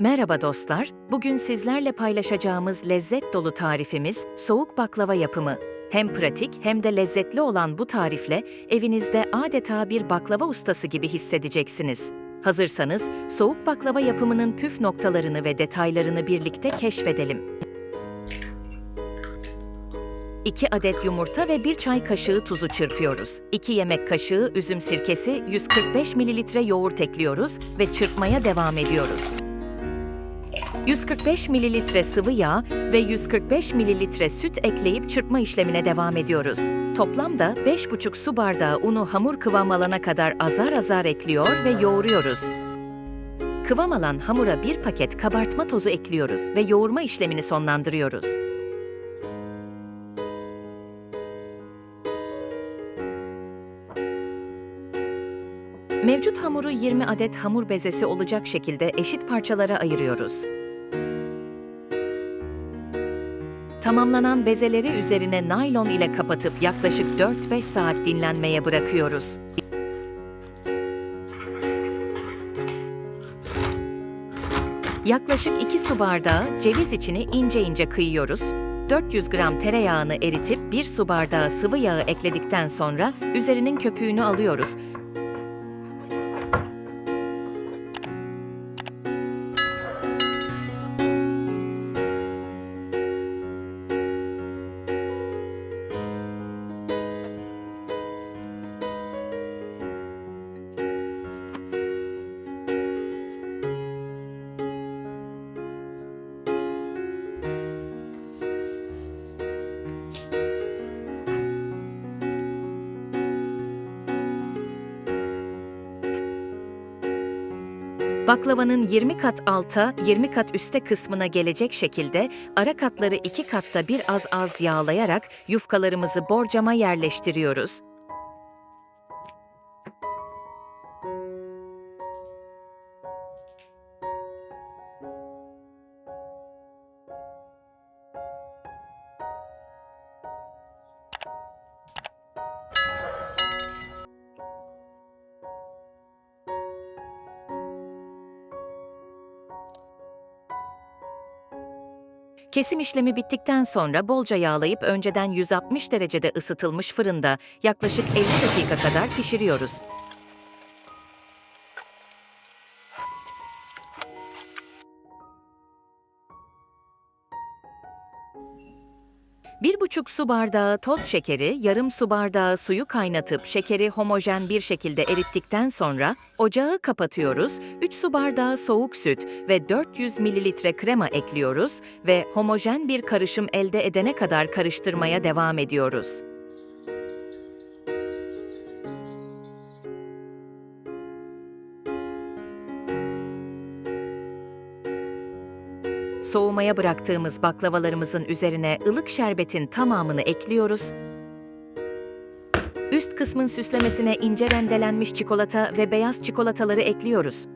Merhaba dostlar, bugün sizlerle paylaşacağımız lezzet dolu tarifimiz soğuk baklava yapımı. Hem pratik hem de lezzetli olan bu tarifle evinizde adeta bir baklava ustası gibi hissedeceksiniz. Hazırsanız soğuk baklava yapımının püf noktalarını ve detaylarını birlikte keşfedelim. 2 adet yumurta ve 1 çay kaşığı tuzu çırpıyoruz. 2 yemek kaşığı üzüm sirkesi, 145 mililitre yoğurt ekliyoruz ve çırpmaya devam ediyoruz. 145 mililitre sıvı yağ ve 145 mililitre süt ekleyip çırpma işlemine devam ediyoruz. Toplamda 5,5 su bardağı unu hamur kıvam alana kadar azar azar ekliyor ve yoğuruyoruz. Kıvam alan hamura bir paket kabartma tozu ekliyoruz ve yoğurma işlemini sonlandırıyoruz. Mevcut hamuru 20 adet hamur bezesi olacak şekilde eşit parçalara ayırıyoruz. Tamamlanan bezeleri üzerine naylon ile kapatıp yaklaşık 4-5 saat dinlenmeye bırakıyoruz. Yaklaşık 2 su bardağı ceviz içini ince ince kıyıyoruz. 400 gram tereyağını eritip 1 su bardağı sıvı yağı ekledikten sonra üzerinin köpüğünü alıyoruz. Baklavanın 20 kat alta, 20 kat üste kısmına gelecek şekilde ara katları iki katta bir az az yağlayarak yufkalarımızı borcama yerleştiriyoruz. Kesim işlemi bittikten sonra bolca yağlayıp önceden 160 derecede ısıtılmış fırında yaklaşık 50 dakika kadar pişiriyoruz. Bir buçuk su bardağı toz şekeri, yarım su bardağı suyu kaynatıp şekeri homojen bir şekilde erittikten sonra ocağı kapatıyoruz, 3 su bardağı soğuk süt ve 400 mililitre krema ekliyoruz ve homojen bir karışım elde edene kadar karıştırmaya devam ediyoruz. Soğumaya bıraktığımız baklavalarımızın üzerine ılık şerbetin tamamını ekliyoruz. Üst kısmın süslemesine ince rendelenmiş çikolata ve beyaz çikolataları ekliyoruz.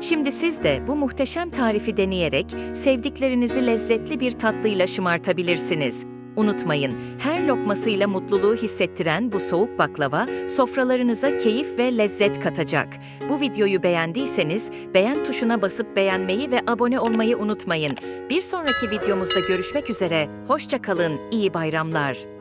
Şimdi siz de bu muhteşem tarifi deneyerek sevdiklerinizi lezzetli bir tatlıyla şımartabilirsiniz. Unutmayın, her lokmasıyla mutluluğu hissettiren bu soğuk baklava sofralarınıza keyif ve lezzet katacak. Bu videoyu beğendiyseniz beğen tuşuna basıp beğenmeyi ve abone olmayı unutmayın. Bir sonraki videomuzda görüşmek üzere. Hoşça kalın, iyi bayramlar.